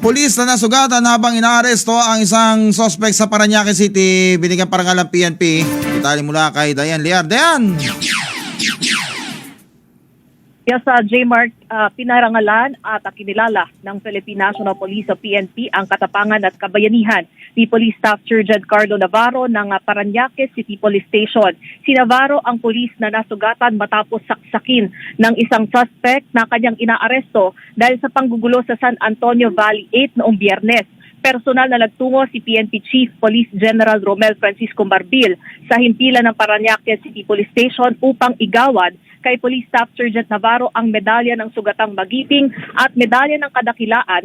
Pulis na nasugatan habang inaaresto ang isang suspect sa Paranaque City. Binigyan parangal ng PNP. Detalye mula kay Dayan Liar. Dayan! Kaya sa J-Mark, ah, pinarangalan at ah, kinilala ng Philippine National Police o PNP ang katapangan at kabayanihan ni Police Staff Sergeant Carlo Navarro ng ah, Paranaque City Police Station. Si Navarro ang pulis na nasugatan matapos saksakin ng isang suspect na kanyang inaaresto dahil sa panggugulo sa San Antonio Valley 8 noong biyernes. Personal na nagtungo si PNP Chief Police General Romel Francisco Marbil sa himpilan ng Paranaque City Police Station upang igawad kay Police Staff Sergeant Navarro ang medalya ng sugatang magiping at medalya ng kadakilaan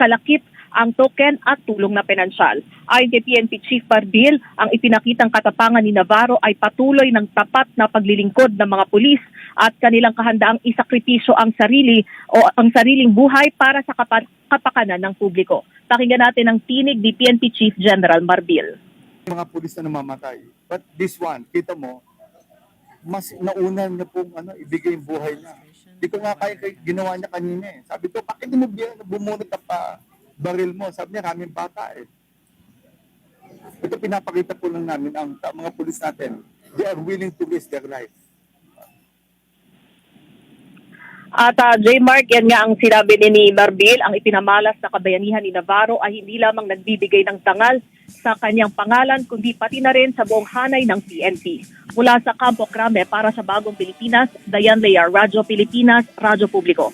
kalakip ang token at tulong na pinansyal. Ayon kay PNP Chief Marbil, ang ipinakitang katapangan ni Navarro ay patuloy ng tapat na paglilingkod ng mga pulis at kanilang kahandaang isakripisyo ang sarili o ang sariling buhay para sa kapa- kapakanan ng publiko. Pakinggan natin ang tinig ni PNP Chief General Marbil. mga pulis na namamatay. But this one, kita mo, mas nauna niya pong ano, ibigay yung buhay niya. Hindi ko nga kaya kay, ginawa niya kanina eh. Sabi ko, bakit mo bumunot ka pa baril mo? Sabi niya, kaming bata eh. Ito pinapakita po lang namin ang ta- mga pulis natin. They are willing to risk their life. At uh, J-Mark, yan nga ang sinabi ni, ni Marbil, ang ipinamalas na kabayanihan ni Navarro ay hindi lamang nagbibigay ng tangal sa kanyang pangalan, kundi pati na rin sa buong hanay ng PNP. Mula sa Campo Crame para sa Bagong Pilipinas, Dayan Lear, Radyo Pilipinas, Radyo Publiko.